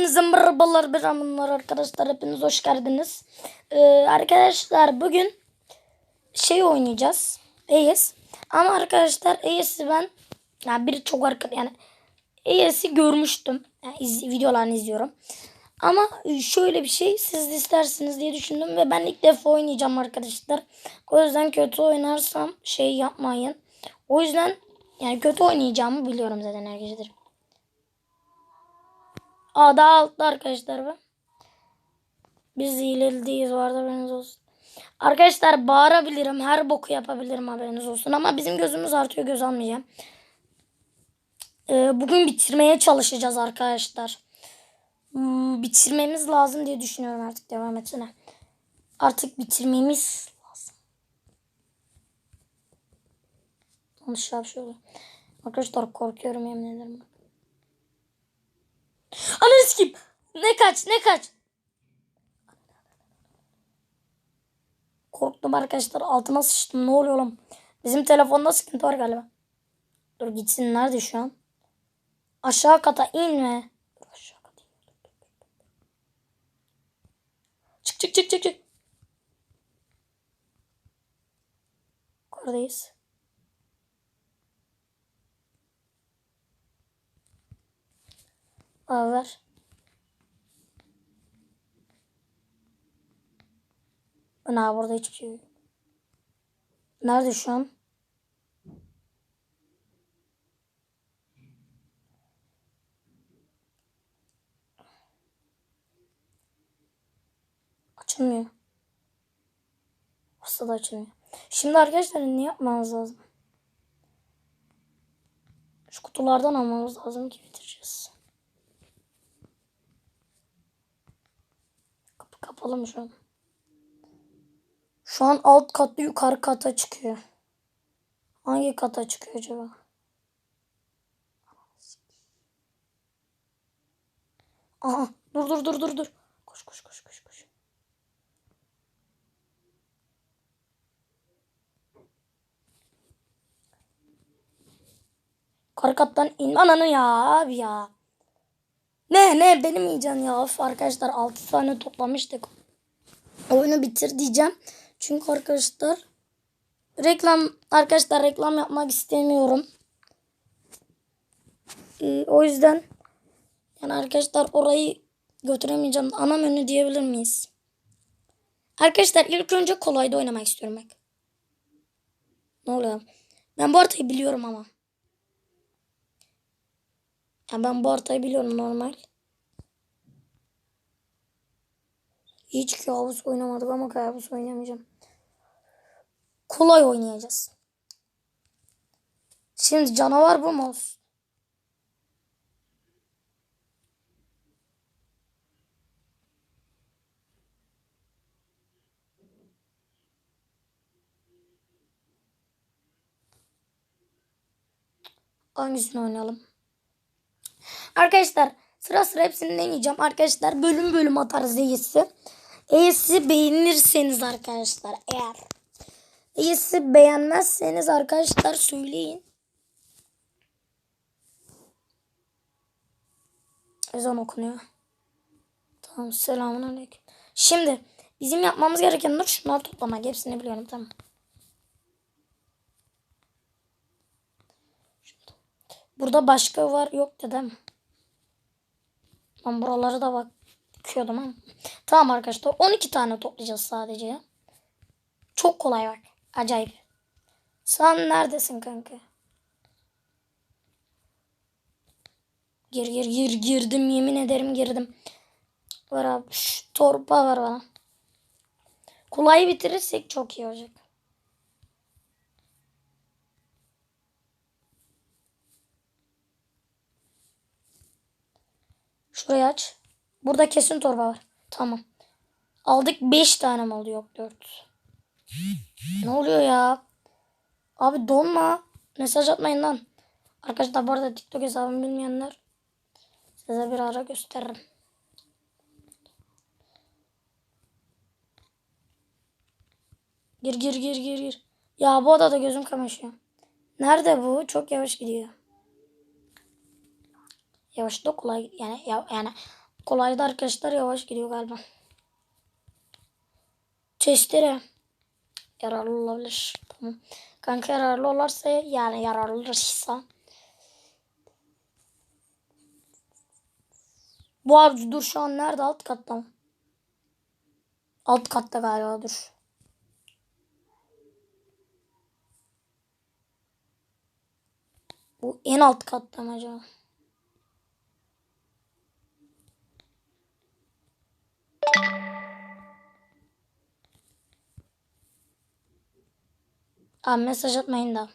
Hepinize merhabalar beramınlar arkadaşlar hepiniz hoş geldiniz. Ee, arkadaşlar bugün şey oynayacağız. AES. Ama arkadaşlar AES'i ben yani biri çok arkadaş yani AES'i görmüştüm. Yani iz, videolarını izliyorum. Ama şöyle bir şey siz istersiniz diye düşündüm ve ben ilk defa oynayacağım arkadaşlar. O yüzden kötü oynarsam şey yapmayın. O yüzden yani kötü oynayacağımı biliyorum zaten arkadaşlar. Aa daha altta arkadaşlar bu. Biz hilelideyiz vardı haberiniz olsun. Arkadaşlar bağırabilirim. Her boku yapabilirim haberiniz olsun. Ama bizim gözümüz artıyor göz almayacağım. Ee, bugün bitirmeye çalışacağız arkadaşlar. Hmm, bitirmemiz lazım diye düşünüyorum artık devam etsene. Artık bitirmemiz lazım. Yanlış yap şöyle. Arkadaşlar korkuyorum yemin ederim. Ananı sikeyim. Ne kaç ne kaç. Korktum arkadaşlar altıma sıçtım ne oluyor oğlum. Bizim telefonda sıkıntı var galiba. Dur gitsin nerede şu an? Aşağı kata inme. Aşağı kata. Çık çık çık çık çık. Yukarıdayız. Aa, ver. Ana burada hiçbir şey yok. Nerede şu an? Açılmıyor. Asla da açılmıyor. Şimdi arkadaşlar ne yapmamız lazım? Şu kutulardan almamız lazım ki bitireceğiz. Mı şu an? Şu an alt katlı yukarı kata çıkıyor. Hangi kata çıkıyor acaba? Aha dur dur dur dur dur. Koş koş koş koş koş. Yukarı kattan in. Ananı ya ya. Ne ne benim yiyeceğim ya. Of arkadaşlar 6 tane toplamıştık. Oyunu bitir diyeceğim. Çünkü arkadaşlar reklam arkadaşlar reklam yapmak istemiyorum. Ee, o yüzden yani arkadaşlar orayı götüremeyeceğim. Ana menü diyebilir miyiz? Arkadaşlar ilk önce kolayda oynamak istiyorum. Ne oluyor? Ben bu haritayı biliyorum ama. Ya ben bu haritayı biliyorum normal. Hiç kabus oynamadık ama kabus oynamayacağım. Kolay oynayacağız. Şimdi canavar bu mu olsun? Hangisini oynayalım? Arkadaşlar sıra sıra hepsini deneyeceğim. Arkadaşlar bölüm bölüm atarız E'si. E'si beğenirseniz arkadaşlar eğer. E'si beğenmezseniz arkadaşlar söyleyin. Ezan okunuyor. Tamam selamun aleyküm. Şimdi bizim yapmamız gerekenler şunları toplamak. Hepsini biliyorum tamam. Burada başka var yok dedim. Ben buraları da bakıyordum ama. Tamam arkadaşlar 12 tane toplayacağız sadece. Çok kolay bak. Acayip. Sen neredesin kanka? Gir gir gir girdim yemin ederim girdim. Var abi şş, torba var bana. Kolay bitirirsek çok iyi olacak. Şurayı aç. Burada kesin torba var. Tamam. Aldık 5 tane oldu? Yok 4. ne oluyor ya? Abi donma. Mesaj atmayın lan. Arkadaşlar bu arada TikTok hesabımı bilmeyenler size bir ara gösteririm. Gir gir gir gir gir. Ya bu odada gözüm kamaşıyor. Nerede bu? Çok yavaş gidiyor. Yavaş da kolay yani ya, yani Kolayda arkadaşlar yavaş gidiyor galiba. Testere. Yararlı olabilir. Tamam. Kanka yararlı olursa yani yararlıysa. Bu avcı dur şu an nerede? Alt katta mı? Alt katta galiba dur. Bu en alt katta mı acaba? Abi mesaj atmayın da.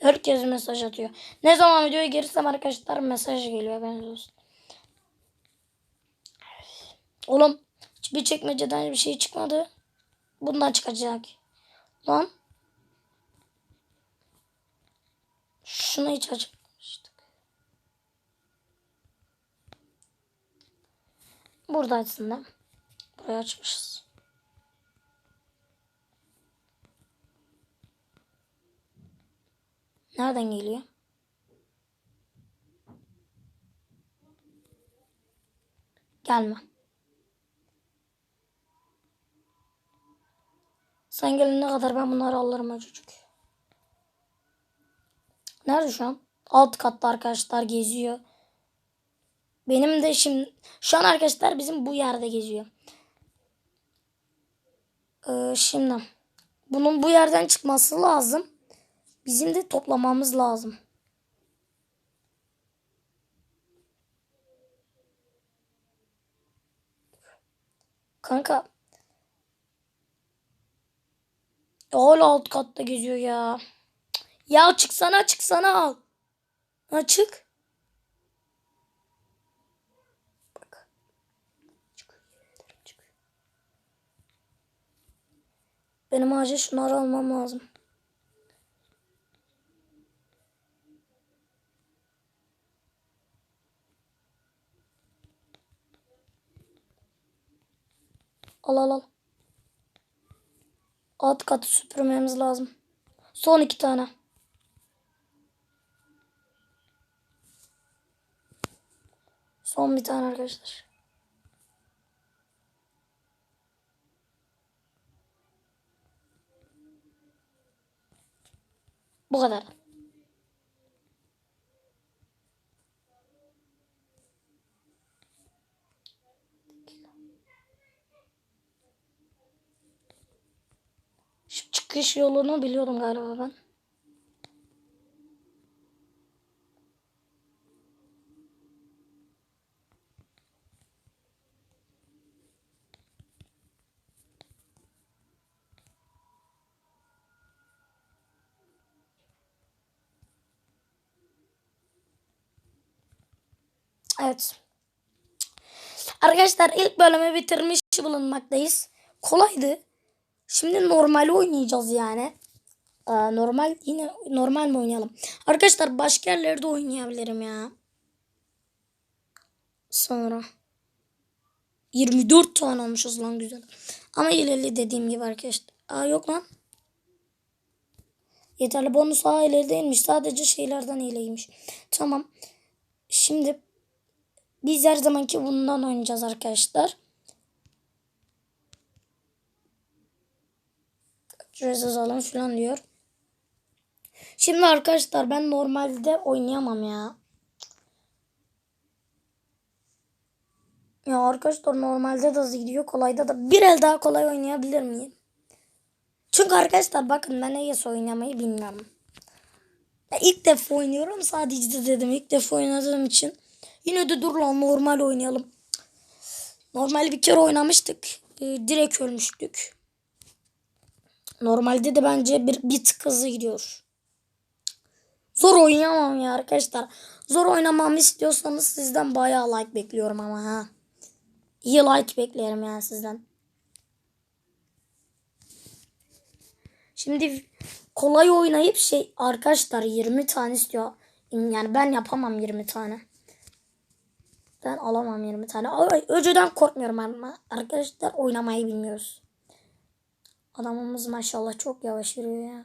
Herkes mesaj atıyor. Ne zaman videoya girsem arkadaşlar mesaj geliyor. Ben olsun. Oğlum bir çekmeceden bir şey çıkmadı. Bundan çıkacak. Lan. Şunu hiç açmamıştık. Burada aslında. Burayı açmışız. Nereden geliyor? Gelme. Sen gelene kadar ben bunları alırım çocuk. Nerede şu an? Alt katta arkadaşlar geziyor. Benim de şimdi şu an arkadaşlar bizim bu yerde geziyor. Ee, şimdi bunun bu yerden çıkması lazım. Bizim de toplamamız lazım. Kanka. Hala alt katta geziyor ya. Ya çıksana çıksana al. Ha çık. Bak. Çıkıyor. Çıkıyor. Benim acil şunları almam lazım. Al al al. Alt katı süpürmemiz lazım. Son iki tane. Son bir tane arkadaşlar. Bu kadar. Şu çıkış yolunu biliyordum galiba ben. Evet. Arkadaşlar ilk bölümü bitirmiş bulunmaktayız. Kolaydı. Şimdi normal oynayacağız yani. Ee, normal yine normal mi oynayalım? Arkadaşlar başka yerlerde oynayabilirim ya. Sonra 24 tane olmuşuz lan güzel. Ama ilerli dediğim gibi arkadaşlar. Aa yok lan. Yeterli bonus aa ileri değilmiş. Sadece şeylerden iyileymiş. Tamam. Şimdi biz her zamanki bundan oynayacağız arkadaşlar. Ücretsiz alın falan diyor. Şimdi arkadaşlar ben normalde oynayamam ya. Ya arkadaşlar normalde de hızlı gidiyor. Kolayda da bir el daha kolay oynayabilir miyim? Çünkü arkadaşlar bakın ben ES oynamayı bilmiyorum. Ya ilk defa oynuyorum sadece de dedim ilk defa oynadığım için. Yine de dur lan normal oynayalım. Normal bir kere oynamıştık. Ee, direkt ölmüştük. Normalde de bence bir, bir tık hızlı gidiyor. Zor oynayamam ya arkadaşlar. Zor oynamamı istiyorsanız sizden bayağı like bekliyorum ama ha. İyi like beklerim yani sizden. Şimdi kolay oynayıp şey arkadaşlar 20 tane istiyor. Yani ben yapamam 20 tane. Ben alamam 20 tane. Ay, önceden korkmuyorum ama arkadaşlar oynamayı bilmiyoruz. Adamımız maşallah çok yavaş yürüyor ya.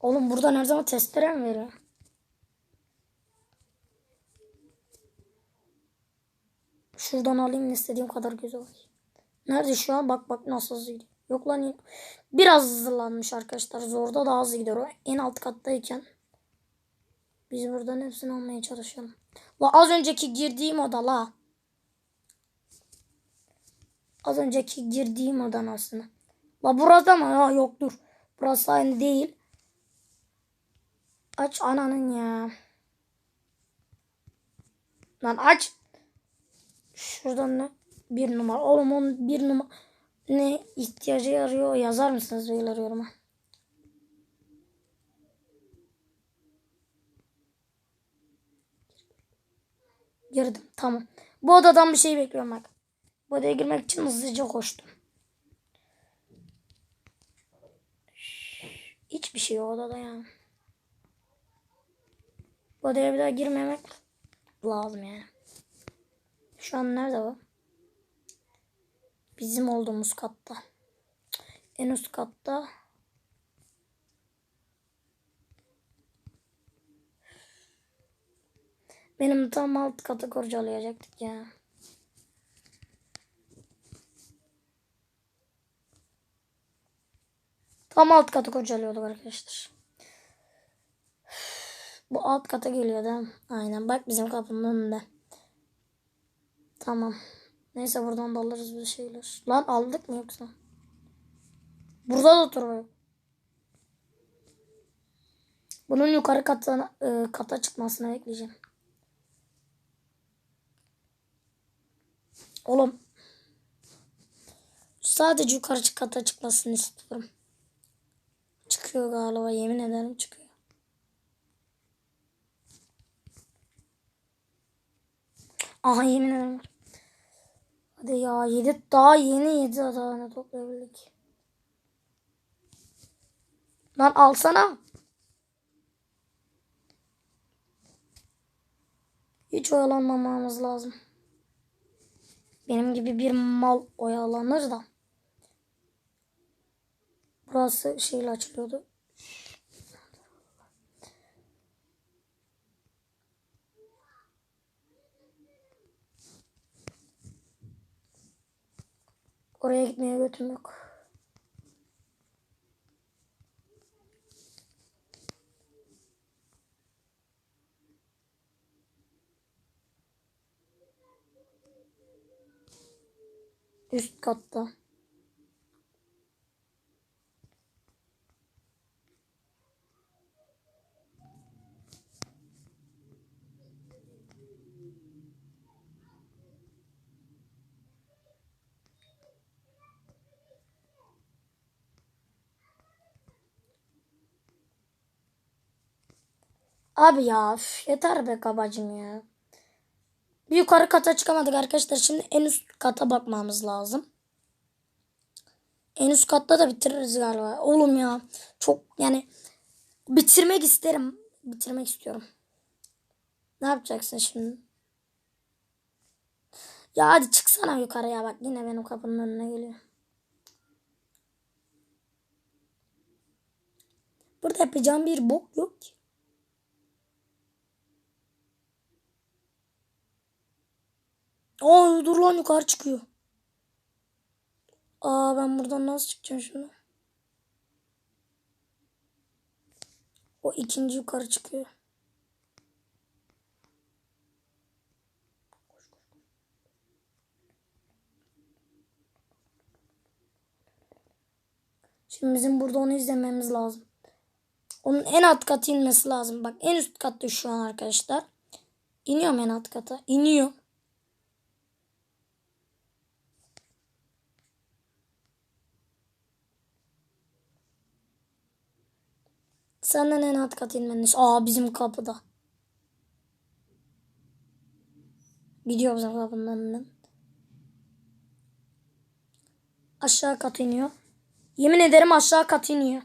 Oğlum buradan her zaman testere mi veriyor? Şuradan alayım istediğim kadar güzel var. Nerede şu an? Bak bak nasıl hızlı. Yok lan. Biraz hızlanmış arkadaşlar. Zorda daha hızlı gidiyor. En alt kattayken. Biz buradan hepsini almaya çalışalım. La az önceki girdiğim oda la. Az önceki girdiğim odan aslında. La burada mı? Ya yok dur. Burası aynı değil. Aç ananın ya. Lan aç. Şuradan ne? Bir numara. Oğlum onun bir numara ne ihtiyacı yarıyor yazar mısınız beyler yoruma? Girdim tamam. Bu odadan bir şey bekliyorum bak. Bu odaya girmek için hızlıca koştum. Hiçbir şey o odada ya. Bu odaya bir daha girmemek lazım yani. Şu an nerede bu? Bizim olduğumuz katta. En üst katta. Benim tam alt katı kurcalayacaktık ya. Tam alt katı kurcalıyorduk arkadaşlar. Bu alt kata geliyor değil mi? Aynen bak bizim kapının önünde. Tamam. Neyse buradan da alırız bir şeyler. Lan aldık mı yoksa? Burada da turbo yok. Bunun yukarı kata, e, kata çıkmasını bekleyeceğim. Oğlum. Sadece yukarı kata çıkmasını istiyorum. Çıkıyor galiba yemin ederim çıkıyor. Aha yemin ederim. Hadi ya yedi daha yeni yedi tane toplayabildik. Lan alsana. Hiç oyalanmamamız lazım. Benim gibi bir mal oyalanır da. Burası şeyle açılıyordu. Oraya gitmeye götüm yok. Üst katta. Abi ya üf, yeter be kabacım ya. Bir yukarı kata çıkamadık arkadaşlar. Şimdi en üst kata bakmamız lazım. En üst katta da bitiririz galiba. Oğlum ya çok yani bitirmek isterim. Bitirmek istiyorum. Ne yapacaksın şimdi? Ya hadi çıksana yukarıya bak yine benim kapının önüne geliyor. Burada yapacağım bir bok yok ki. Aa dur lan yukarı çıkıyor. Aa ben buradan nasıl çıkacağım şimdi? O ikinci yukarı çıkıyor. Şimdi bizim burada onu izlememiz lazım. Onun en alt katı inmesi lazım. Bak en üst katta şu an arkadaşlar. İniyorum en alt kata. İniyor. Senden en alt kat inmeniz. Aa bizim kapıda. Gidiyor bizim kapının önünden. Aşağı kat iniyor. Yemin ederim aşağı kat iniyor.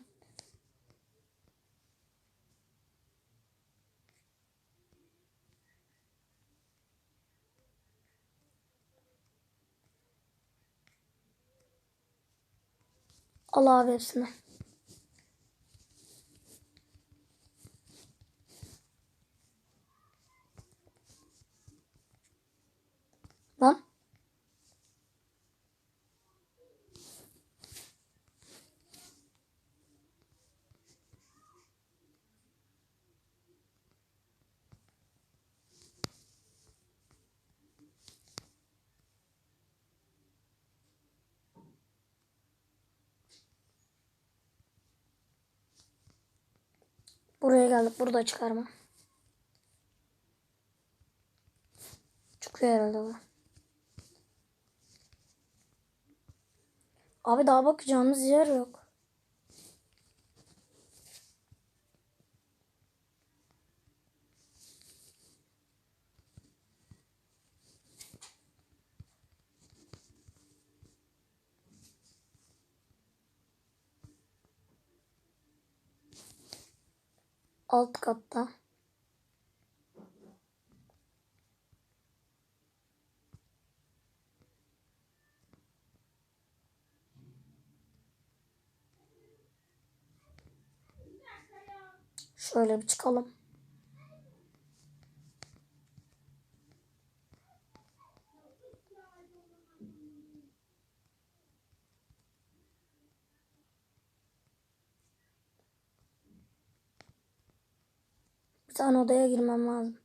Al abi. Buraya geldik. Burada çıkarma. Çıkıyor herhalde bu. Abi daha bakacağımız yer yok. Alt katta. Şöyle bir çıkalım. Tane odaya girmem lazım.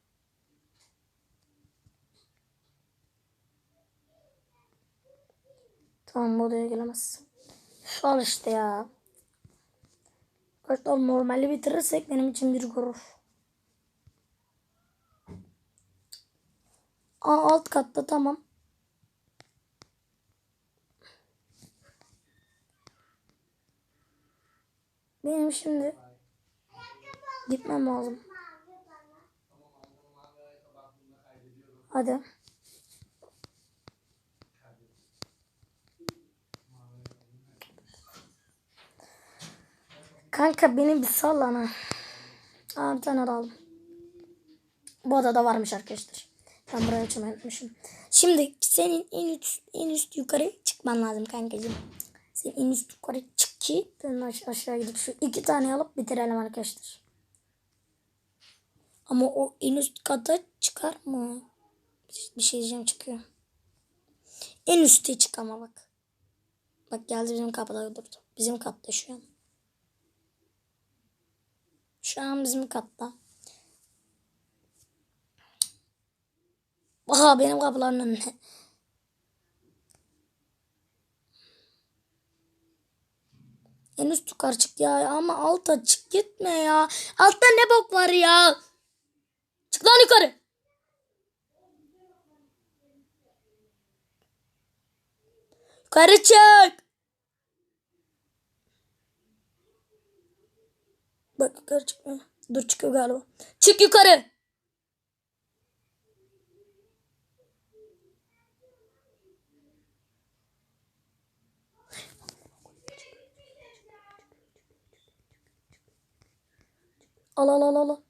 Tamam bu odaya giremez. Şu al işte ya. Arkadaşlar normali bitirirsek benim için bir gurur. Aa, alt katta tamam. Benim şimdi gitmem lazım. Hadi. Kanka beni bir sal lan ha. Aa, bir tane aldım. Bu odada varmış arkadaşlar. Ben buraya açmayı unutmuşum. Şimdi senin en üst, en üst yukarı çıkman lazım kankacığım. Sen en üst yukarı çık ki ben aşağı, aşağı gidip şu iki tane alıp bitirelim arkadaşlar. Ama o en üst kata çıkar mı? Bir şey diyeceğim çıkıyor. En üstte çık ama bak. Bak geldi bizim kapıda durdu. Bizim katta şu an. Şu an bizim katta. Aha benim kapıların önüne. En üst yukarı çık ya ama alta çık gitme ya. Altta ne bok var ya? Çık lan yukarı. Yukarı çık. Bak yukarı çıkmıyor. Dur çıkıyor galiba. Çık yukarı. Al al al al.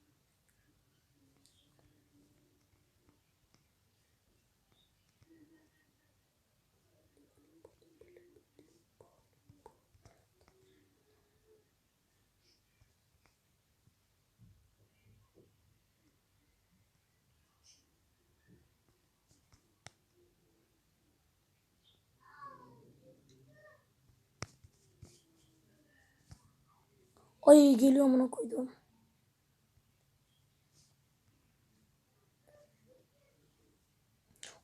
Ay geliyor amına koydum.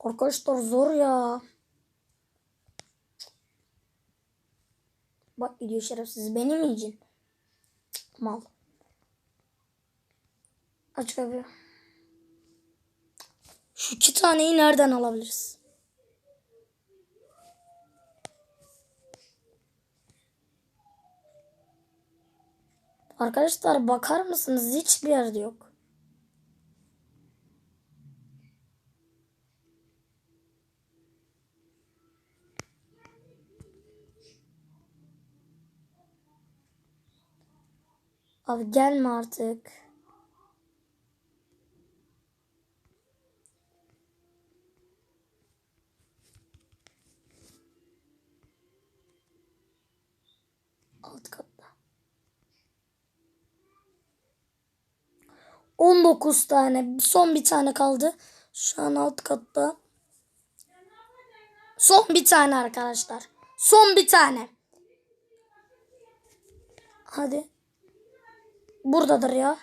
Arkadaşlar zor ya. Bak gidiyor şerefsiz. Beni mi yiyeceksin? Mal. Aç kapıyı. Şu iki taneyi nereden alabiliriz? Arkadaşlar bakar mısınız? Hiçbir yerde yok. Abi gelme artık. Alt katta. 19 tane. Son bir tane kaldı. Şu an alt katta. Son bir tane arkadaşlar. Son bir tane. Hadi. Buradadır ya.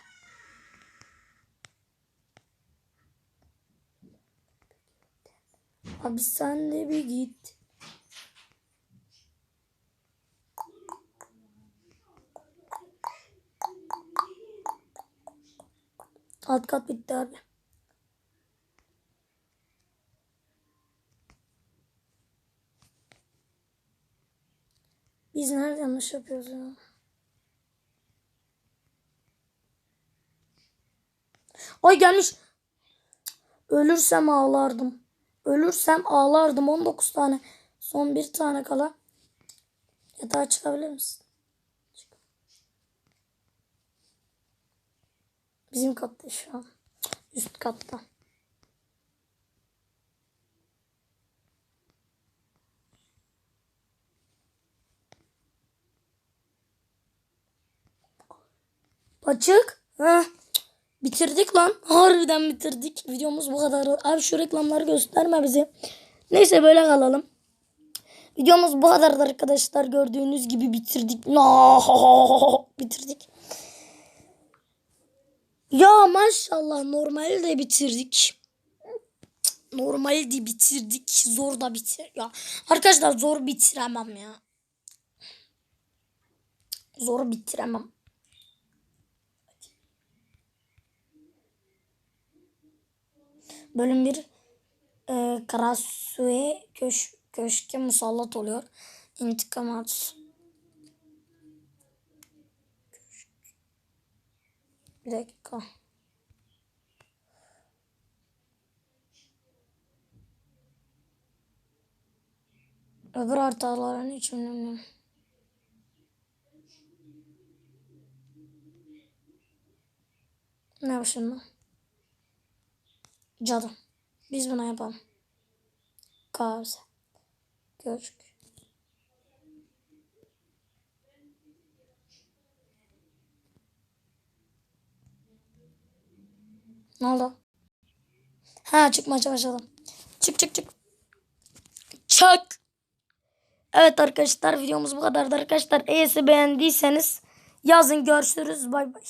Abi sen de bir git. Alt kat bitti abi. Biz nerede yanlış yapıyoruz ya? Ay gelmiş. Ölürsem ağlardım. Ölürsem ağlardım. 19 tane. Son bir tane kala. Yatağa çıkabilir misin? Bizim katta şu an. Üst katta. Açık. Heh. Bitirdik lan. Harbiden bitirdik. Videomuz bu kadar. Abi şu reklamları gösterme bize. Neyse böyle kalalım. Videomuz bu kadardı arkadaşlar. Gördüğünüz gibi bitirdik. No, bitirdik. Ya maşallah normali de bitirdik. Normali de bitirdik. Zor da bitir. Ya arkadaşlar zor bitiremem ya. Zor bitiremem. Bölüm 1 e, Karasu'ya köş, köşke musallat oluyor. İntikam arzusu. Bir dakika. Öbür haritaların hiç önemli. Ne bu şimdi? Cadı. Biz buna yapalım. Kahve. Köşk. Ne oldu? Ha çıkmaca başladım. Çık çık çık. Çak. Evet arkadaşlar videomuz bu kadardı arkadaşlar. Eğer beğendiyseniz yazın görüşürüz. Bay bay.